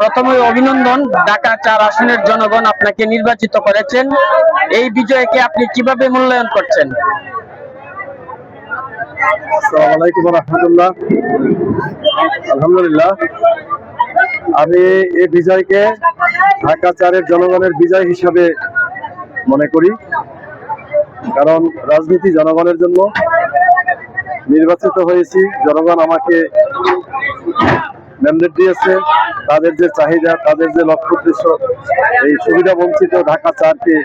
প্রথমে অভিনন্দন, ঢাকা চার আসনের জনগণ আপনাকে নির্বাচিত করেছেন। এই বিজয়কে আপনি কীভাবে মূল্যায়ন করছেন? আলহামদুলিল্লাহ। আমি এই বিজয়কে ঢাকা চারের জনগণের বিজয় হিসাবে মনে করি। কারণ রাজনীতি জনগণের জন্য। নির্বাচিত হয়েছি, জনগণ আমাকে ম্যান্ডেট দিয়েছে। তাদের যে চাহিদা, তাদের যে লক্ষ্য উদ্দেশ্য, এই সুবিধা বঞ্চিত ঢাকা চারকে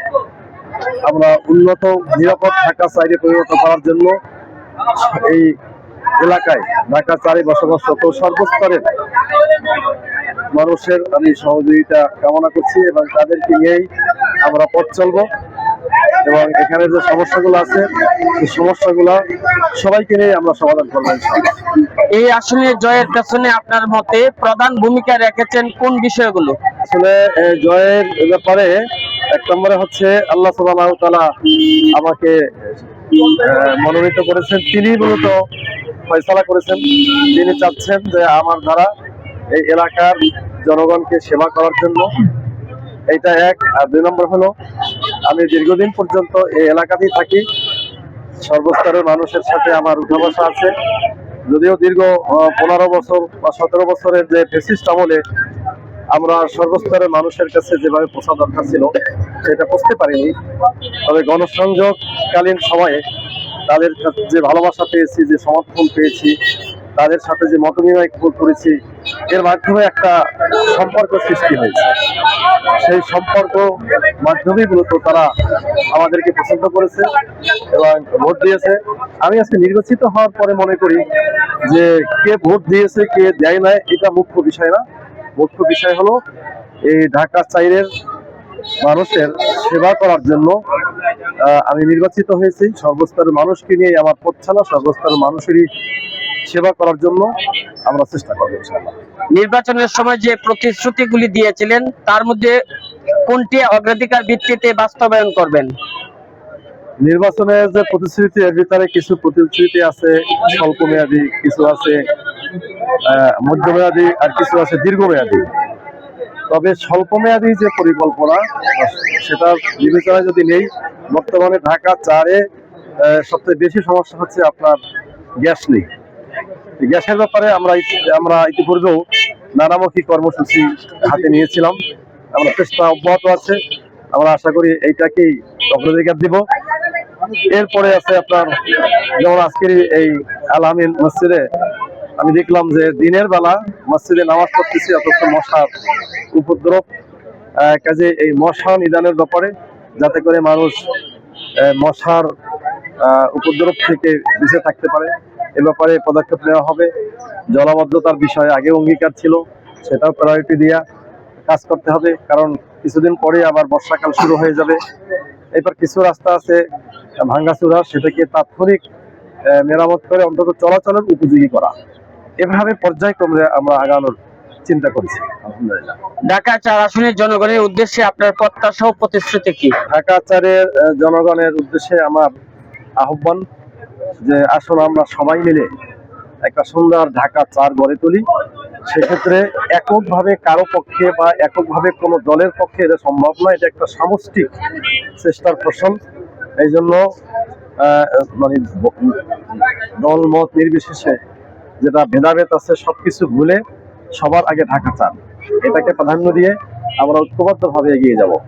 আমরা উন্নত, নিরাপদ ঢাকা চাইরে পরিণত করার জন্য এই এলাকায় ঢাকা চারে বসবাস বসবাসরত সর্বস্তরের মানুষের আমি সহযোগিতা কামনা করছি এবং তাদেরকে নিয়েই আমরা পথ চলবো। এবং এখানে যে সমস্যাগুলো আছে সেই সমস্যাগুলো সবাইকে নিয়ে আমরা সমাধান করব এই আসনে জয়ের পেছনে আপনার মতে প্রধান ভূমিকা রেখেছেন কোন বিষয়গুলো? আসলে জয়ের ব্যাপারে এক নম্বরে হচ্ছে আল্লাহ ওয়া আমাকে মনোনীত করেছেন। তিনি মূলত ফয়সালা করেছেন। তিনি চাচ্ছেন যে আমার দ্বারা এই এলাকার জনগণকে সেবা করার জন্য। এইটা এক। আর দুই নম্বর হলো আমি দীর্ঘদিন পর্যন্ত এই এলাকাতেই থাকি। সর্বস্তরের মানুষের সাথে আমার উঠা বসা আছে। যদিও দীর্ঘ পনেরো বছর বা সতেরো বছরের যে ফেসিস্ট আমলে আমরা সর্বস্তরের মানুষের কাছে যেভাবে পৌঁছা দরকার ছিল, সেটা বুঝতে পারিনি। তবে গণসংযোগকালীন সময়ে তাদের যে ভালোবাসা পেয়েছি, যে সমর্থন পেয়েছি, তাদের সাথে যে মত বিনিময় করেছি, এর মাধ্যমে একটা সম্পর্ক সৃষ্টি হয়েছে। সেই সম্পর্ক মাধ্যমেই মূলত তারা আমাদেরকে পছন্দ করেছে এবং ভোট দিয়েছে। আমি আজকে নির্বাচিত হওয়ার পরে মনে করি যে কে ভোট দিয়েছে, কে দেয় নাই, এটা মুখ্য বিষয় না। মুখ্য বিষয় হলো এই ঢাকা চাইরের মানুষের সেবা করার জন্য আমি নির্বাচিত হয়েছি। সর্বস্তরের মানুষকে নিয়ে আমার পথ ছাড়া সর্বস্তরের মানুষেরই সেবা করার জন্য আমরা চেষ্টা করব। নির্বাচনের সময় যে প্রতিশ্রুতিগুলি দিয়েছিলেন, তার মধ্যে কোনটি অগ্রাধিকার ভিত্তিতে বাস্তবায়ন করবেন? নির্বাচনের যে প্রতিশ্রুতি, এর ভিতরে কিছু প্রতিশ্রুতি আছে স্বল্প মেয়াদী কিছু আছে মধ্যমেয়াদী আর কিছু আছে, দীর্ঘমেয়াদী। তবে স্বল্প মেয়াদী যে পরিকল্পনা সেটা বিবেচনায় যদি নেই, বর্তমানে ঢাকা চারে সবচেয়ে বেশি সমস্যা হচ্ছে আপনার গ্যাস নেই। গ্যাসের ব্যাপারে আমরা আমরা ইতিপূর্বেও নানামুখী কর্মসূচি হাতে নিয়েছিলাম। আমরা চেষ্টা অব্যাহত আছে। আমরা আশা করি এইটাকেই অগ্রাধিকার দিব। এরপরে আছে আপনার যেমন আজকের এই আলামিন মসজিদে আমি দেখলাম যে দিনের বেলা মসজিদে নামাজ পড়তেছি, অথচ মশার উপদ্রব। কাজে এই মশা নিদানের ব্যাপারে যাতে করে মানুষ মশার উপদ্রব থেকে বেঁচে থাকতে পারে। এ ব্যাপারে পদক্ষেপ নেওয়া হবে। জলাবদ্ধতার বিষয়ে আগে অঙ্গীকার ছিল সেটাও প্রায়োরিটি দিয়া কাজ করতে হবে কারণ কিছুদিন পরে আবার বর্ষাকাল শুরু হয়ে যাবে। এবার কিছু রাস্তা আছে ভাঙ্গাচুরা সেটাকে তাৎক্ষণিক মেরামত করে অন্তত চলাচলের উপযোগী করা। এভাবে পর্যায়ক্রমে আমরা আগানোর চিন্তা করছি আলহামদুলিল্লাহ। ঢাকা চার আসনের জনগণের উদ্দেশ্যে আপনার প্রত্যাশা ও প্রতিশ্রুতি কি? ঢাকা চারের জনগণের উদ্দেশ্যে আমার আহ্বান যে আসলে আমরা সবাই মিলে একটা সুন্দর ঢাকা চার গড়ে তুলি, সেক্ষেত্রে এককভাবে কারও পক্ষে বা এককভাবে কোনো দলের পক্ষে এটা সম্ভব নয় এটা একটা সামষ্টিক চেষ্টার প্রশ্ন এই জন্য মানে দল, মত নির্বিশেষে যেটা ভেদাভেদ আছে সব কিছু ভুলে সবার আগে ঢাকা চান। এটাকে প্রাধান্য দিয়ে আমরা ঐক্যবদ্ধভাবে এগিয়ে যাব।